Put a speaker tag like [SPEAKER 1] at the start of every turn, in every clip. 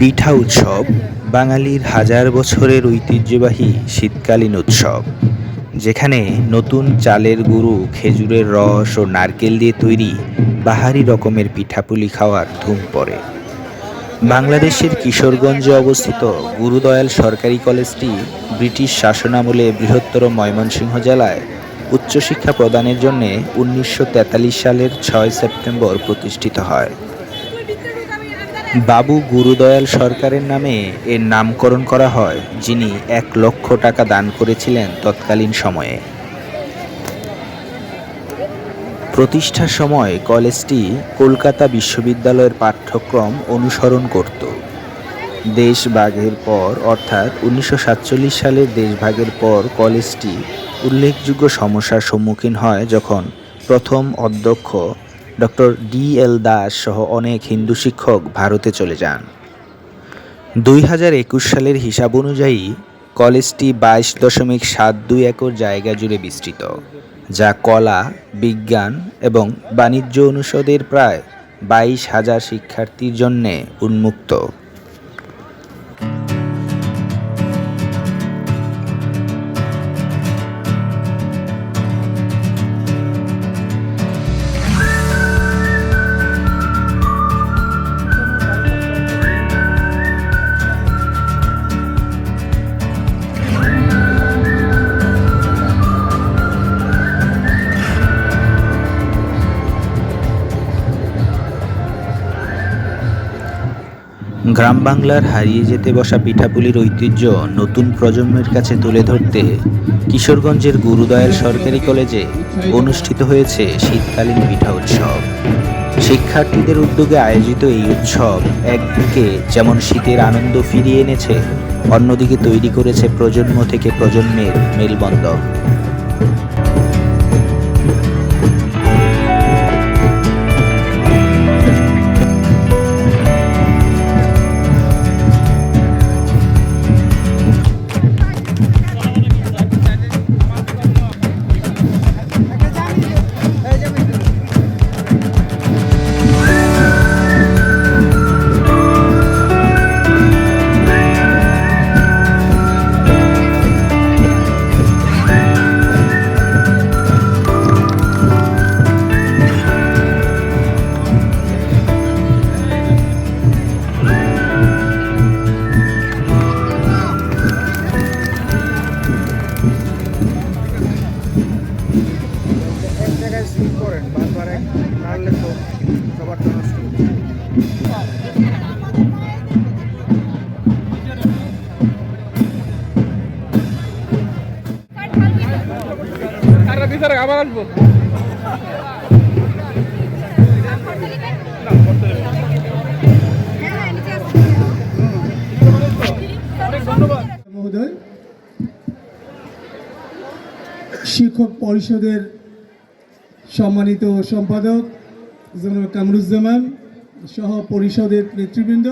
[SPEAKER 1] পিঠা উৎসব, বাঙালির হাজার বছরের ঐতিহ্যবাহী শীতকালীন উৎসব, যেখানে নতুন চালের গুঁড়ো, খেজুরের রস ও নারকেল দিয়ে তৈরি বাহারি রকমের পিঠাপুলি খাওয়ার ধুম পড়ে। বাংলাদেশের কিশোরগঞ্জে অবস্থিত গুরুদয়াল সরকারি কলেজটি ব্রিটিশ শাসনামলে বৃহত্তর ময়মনসিংহ জেলায় উচ্চশিক্ষা প্রদানের জন্য উনিশশো সালের ছয় সেপ্টেম্বর প্রতিষ্ঠিত হয়। বাবু গুরুদয়াল সরকারের নামে এর নামকরণ করা হয়, যিনি এক লক্ষ টাকা দান করেছিলেন তৎকালীন সময়ে। প্রতিষ্ঠার সময় কলেজটি কলকাতা বিশ্ববিদ্যালয়ের পাঠ্যক্রম অনুসরণ করত। দেশভাগের পর, অর্থাৎ উনিশশো সাতচল্লিশ সালের দেশভাগের পর কলেজটি উল্লেখযোগ্য সমস্যার সম্মুখীন হয় যখন প্রথম অধ্যক্ষ ডক্টর ডি এল দাস সহ অনেক হিন্দু শিক্ষক ভারতে চলে যান। দুই হাজার একুশ সালের হিসাব অনুযায়ী কলেজটি বাইশ দশমিক সাত দুই একর জায়গা জুড়ে বিস্তৃত, যা কলা, বিজ্ঞান এবং বাণিজ্য অনুষদের প্রায় বাইশ হাজার শিক্ষার্থীর জন্যে উন্মুক্ত। গ্রাম বাংলার হারিয়ে যেতে বসা পিঠাপুলির ঐতিহ্য নতুন প্রজন্মের কাছে তুলে ধরতে কিশোরগঞ্জের গুরুদয়াল সরকারি কলেজে অনুষ্ঠিত হয়েছে শীতকালীন পিঠা উৎসব। শিক্ষার্থীদের উদ্যোগে আয়োজিত এই উৎসব একদিকে যেমন শীতের আনন্দ ফিরিয়ে এনেছে, অন্যদিকে তৈরি করেছে প্রজন্ম থেকে প্রজন্মের মেলবন্ধন।
[SPEAKER 2] ভিতরে আবার আসব।
[SPEAKER 3] মহোদয় শিক্ষক পরিষদের সম্মানিত সম্পাদক জনাব কামরুজ্জামান সহ পরিষদের নেতৃবৃন্দ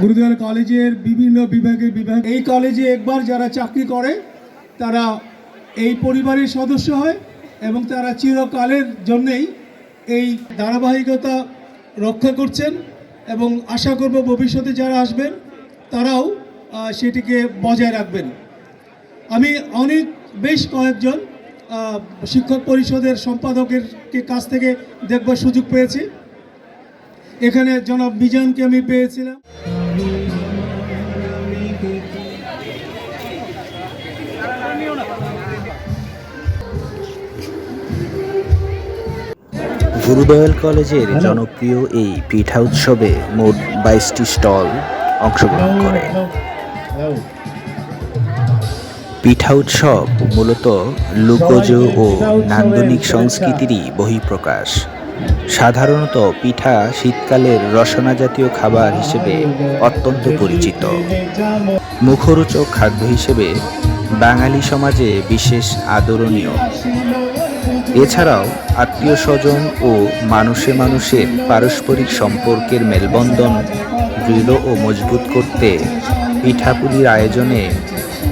[SPEAKER 3] গুরুদয়াল কলেজের বিভিন্ন বিভাগের বিভাগ এই কলেজে একবার যারা চাকরি করে তারা এই পরিবারের সদস্য হয় এবং তারা চিরকালের জন্যেই এই ধারাবাহিকতা রক্ষা করছেন এবং আশা করব ভবিষ্যতে যারা আসবেন, তারাও সেটিকে বজায় রাখবেন। আমি অনেক, বেশ কয়েকজন শিক্ষক পরিষদের সম্পাদকের কাছ থেকে দেখবার সুযোগ পেয়েছি। এখানে জনাব মিজানকে আমি পেয়েছিলাম।
[SPEAKER 1] গুরুদয়াল কলেজের জনপ্রিয় এই পিঠা উৎসবে মোট বাইশটি স্টল অংশগ্রহণ করে। পিঠা উৎসব মূলত লোকজ ও নান্দনিক সংস্কৃতিরই বহিঃপ্রকাশ। সাধারণত পিঠা শীতকালের রসনা জাতীয় খাবার হিসেবে অত্যন্ত পরিচিত। মুখরোচক খাদ্য হিসেবে বাঙালি সমাজে বিশেষ আদরণীয়। এছাড়াও আত্মীয় স্বজন ও মানুষে মানুষের পারস্পরিক সম্পর্কের মেলবন্ধন, দৃঢ় ও মজবুত করতে পিঠাপুলির আয়োজনে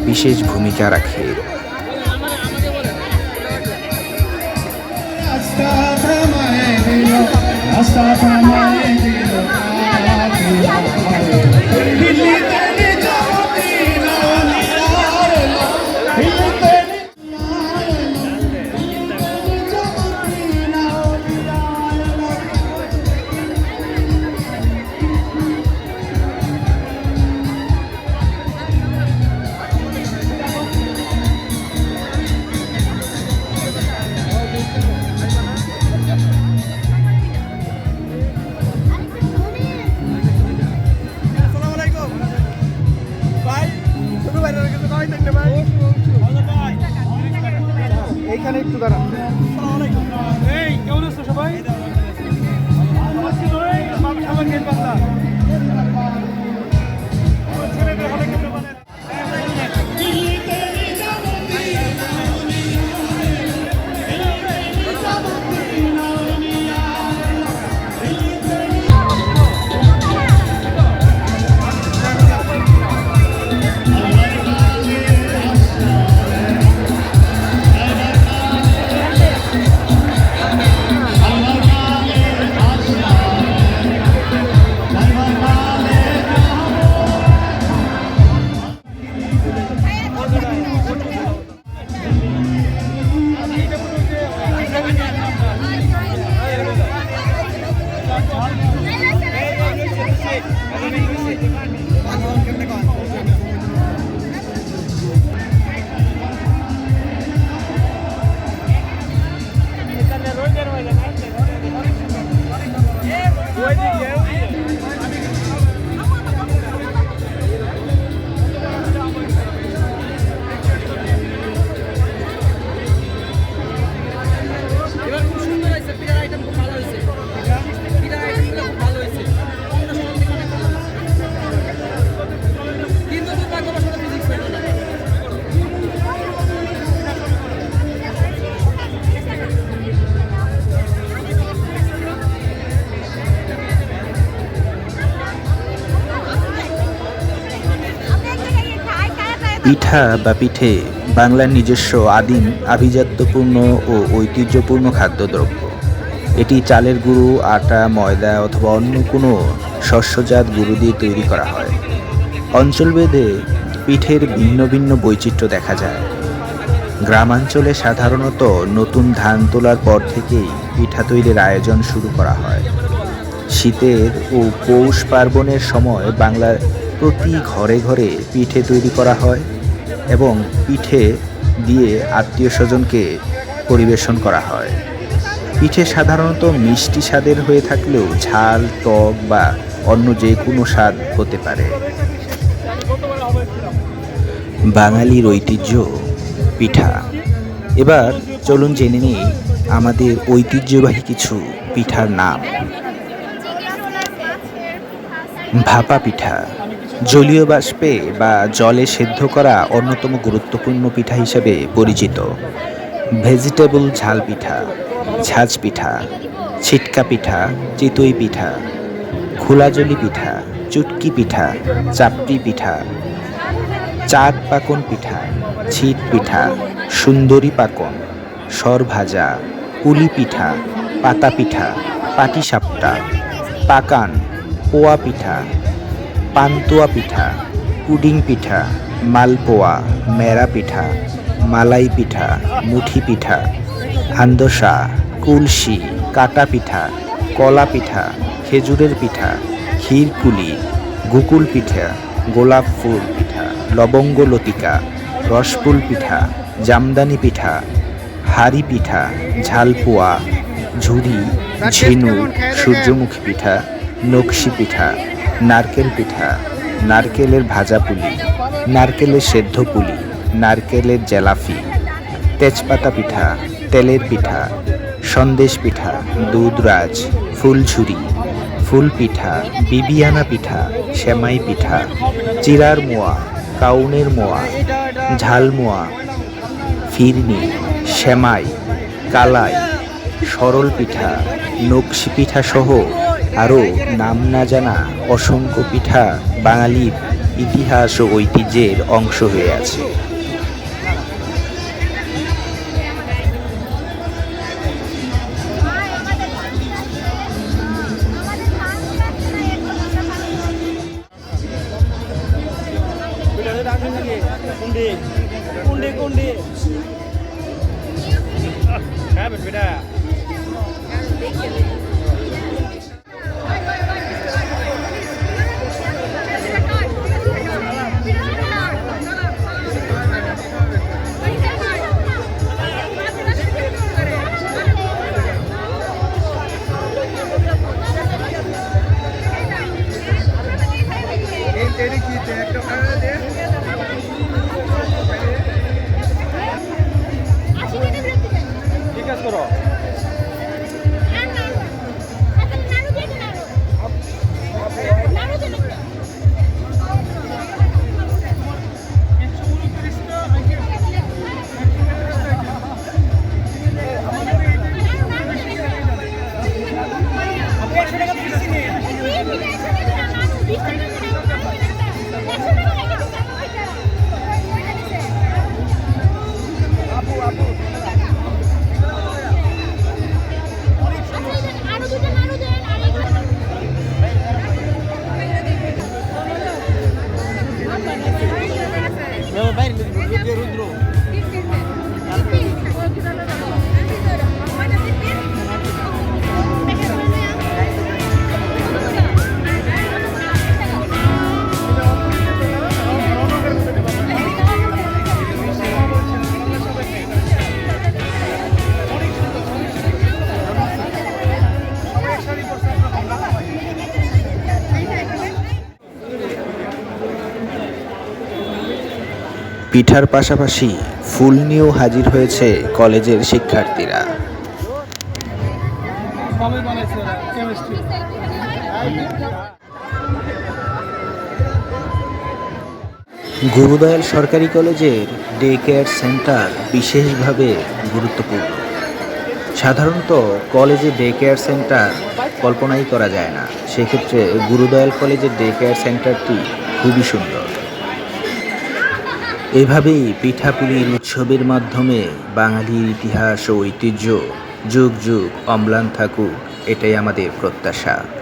[SPEAKER 1] বিশেষ ভূমিকা রাখে। পিঠা বা পিঠে, বাংলার নিজস্ব আদিম, আভিজাত্যপূর্ণ ও ঐতিহ্যপূর্ণ খাদ্যদ্রব্য। এটি চালের গুঁড়ো, আটা, ময়দা অথবা অন্য কোনো শস্যজাত গুঁড়ো দিয়ে তৈরি করা হয়। অঞ্চলভেদে পিঠের ভিন্ন ভিন্ন বৈচিত্র্য দেখা যায়। গ্রামাঞ্চলে সাধারণত নতুন ধান তোলার পর থেকেই পিঠা তৈরির আয়োজন শুরু করা হয়। শীতের ও পৌষ পার্বণের সময় বাংলার প্রতি ঘরে ঘরে পিঠে তৈরি করা হয়। এবং পিঠে দিয়ে আত্মীয় স্বজনকে পরিবেশন করা হয়। পিঠে সাধারণত মিষ্টি স্বাদের হয়ে থাকলেও ঝাল, টক বা অন্য যে কোনো স্বাদ হতে পারে। বাঙালির ঐতিহ্য পিঠা। এবার চলুন জেনে নিই আমাদের ঐতিহ্যবাহী কিছু পিঠার নাম। ভাপা পিঠা। জলীয় বাষ্পে বা জলে সেদ্ধ করা অন্যতম গুরুত্বপূর্ণ পিঠা হিসেবে পরিচিত। ভেজিটেবল ঝাল পিঠা, ঝাঁজ পিঠা, ছিটকা পিঠা, চিতই পিঠা খোলাজলি পিঠা, চুটকি পিঠা চাপটি পিঠা চাঁদ পাকন পিঠা, ছিট পিঠা, সুন্দরী পাকন সর ভাজা পুলি পিঠা, পাতা পিঠা, পাটিসাপটা, পাকান, পোয়া পিঠা পান্তুয়া পিঠা, পুডিং পিঠা, মালপোয়া, মেরা পিঠা, মালাই পিঠা, মুঠি পিঠা, হান্দসা, কুলসি, কাটা পিঠা, কলা পিঠা, খেজুরের পিঠা ক্ষীরকুলি গুকুল পিঠা, গোলাপ ফুল পিঠা, লবঙ্গ লতিকা, রসফুল পিঠা, জামদানি পিঠা, হাড়ি পিঠা, ঝালপোয়া, ঝুরি ঝিনু সূর্যমুখী পিঠা, নকশি পিঠা নারকেল পিঠা, নারকেলের ভাজা পুলি, নারকেলের সেদ্ধ পুলি, নারকেলের জেলাফি, তেজপাতা পিঠা, তেলের পিঠা, সন্দেশ পিঠা, দুধরাজ, ফুলঝুরি, ফুল পিঠা, বিবিয়ানা পিঠা, সেমাই পিঠা, চিরার মোয়া, কাউনের মোয়া ঝালমোয়া ফিরনি, সেমাই, কালাই, সরল পিঠা, নকশি পিঠা সহ আরও নাম না জানা অসংখ্য পিঠা বাঙালির ইতিহাস ও ঐতিহ্যের অংশ হয়ে আছে।
[SPEAKER 4] speaker
[SPEAKER 1] পিঠার পাশাপাশি ফুল নিয়েও হাজির হয়েছে কলেজের শিক্ষার্থীরা। গুরুদয়াল সরকারি কলেজের ডে কেয়ার সেন্টার বিশেষভাবে গুরুত্বপূর্ণ। সাধারণত কলেজে ডে কেয়ার সেন্টার কল্পনাই করা যায় না। সেক্ষেত্রে গুরুদয়াল কলেজের ডে কেয়ার সেন্টারটি খুবই সুন্দর। এভাবেই পিঠাপুলির উৎসবের মাধ্যমে বাঙালির ইতিহাস ও ঐতিহ্য যুগ যুগ অম্লান থাকুক, এটাই আমাদের প্রত্যাশা।